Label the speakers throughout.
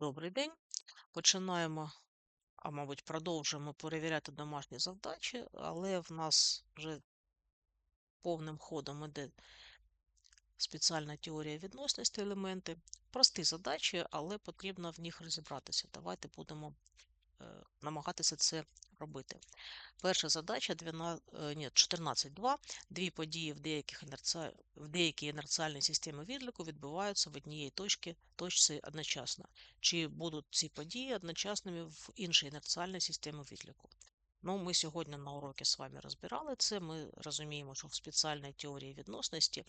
Speaker 1: Добрий день. Починаємо, а мабуть, продовжуємо перевіряти домашні завдачі, але в нас вже повним ходом іде спеціальна теорія відносності елементи. Прості задачі, але потрібно в них розібратися. Давайте будемо намагатися це робити. Перша задача 12, е, 14.2. Дві події в, деяких інерці... в деякій інерціальній системі відліку відбуваються в однієї точці, точці одночасно. Чи будуть ці події одночасними в іншій інерціальній системі відліку? Ну, ми сьогодні на уроці з вами розбирали це. Ми розуміємо, що в спеціальній теорії відносності,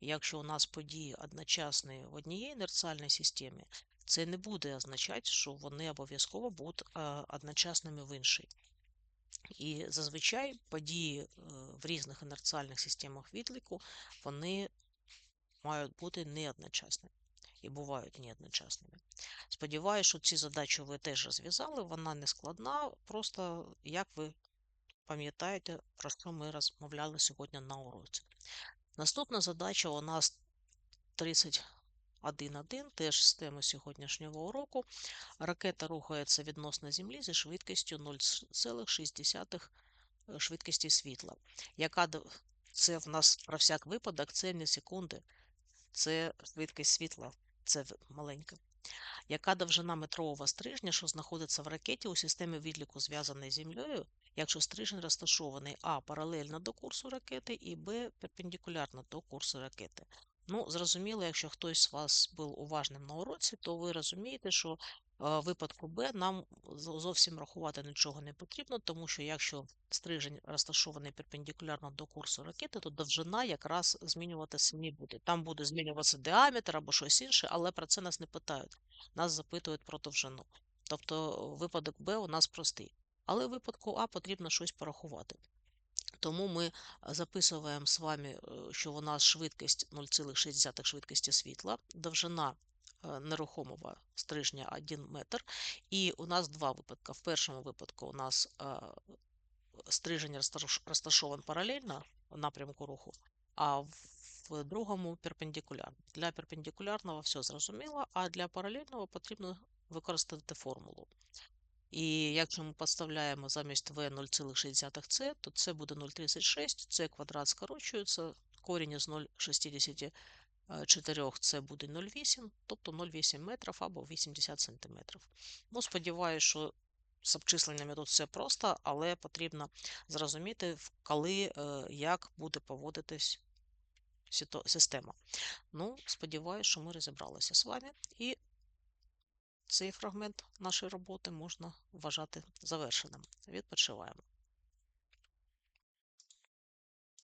Speaker 1: якщо у нас події одночасні в одній інерціальній системі, це не буде означати, що вони обов'язково будуть одночасними в іншій. І зазвичай події е, в різних інерціальних системах відліку вони мають бути неодночасними і бувають неодночасними. Сподіваюся, що ці задачі ви теж розв'язали, вона не складна, просто як ви пам'ятаєте, про що ми розмовляли сьогодні на уроці. Наступна задача у нас 31.1, теж з теми сьогоднішнього уроку. Ракета рухається відносно Землі зі швидкістю 0,6 швидкості світла. Яка це в нас про всяк випадок, це не секунди, це швидкість світла, це маленька. Яка довжина метрового стрижня, що знаходиться в ракеті у системі відліку, зв'язаної з Землею, якщо стрижень розташований А паралельно до курсу ракети і Б перпендикулярно до курсу ракети. Ну, зрозуміло, якщо хтось з вас був уважним на уроці, то ви розумієте, що в випадку Б нам зовсім рахувати нічого не потрібно, тому що якщо стрижень розташований перпендикулярно до курсу ракети, то довжина якраз змінюватися не буде. Там буде змінюватися діаметр або щось інше, але про це нас не питають. Нас запитують про довжину. Тобто випадок Б у нас простий. Але в випадку А потрібно щось порахувати. Тому ми записуємо з вами, що у нас швидкість 0,6 швидкості світла, довжина нерухомого стрижня 1 метр. І у нас два випадки. В першому випадку у нас стрижень розташований паралельно напрямку руху, а в другому перпендикулярно. Для перпендикулярного все зрозуміло, а для паралельного потрібно використати формулу. І якщо ми поставляємо замість v 0,6c, то це буде 0,36, це квадрат скорочується, корінь із 0,64 це буде 0,8, тобто 0,8 метрів або 80 сантиметрів. Ну, сподіваюся, що з обчисленнями тут все просто, але потрібно зрозуміти, коли, е, як буде поводитись система. Ну, сподіваюся, що ми розібралися з вами. І цей фрагмент нашої роботи можна вважати завершеним. Відпочиваємо.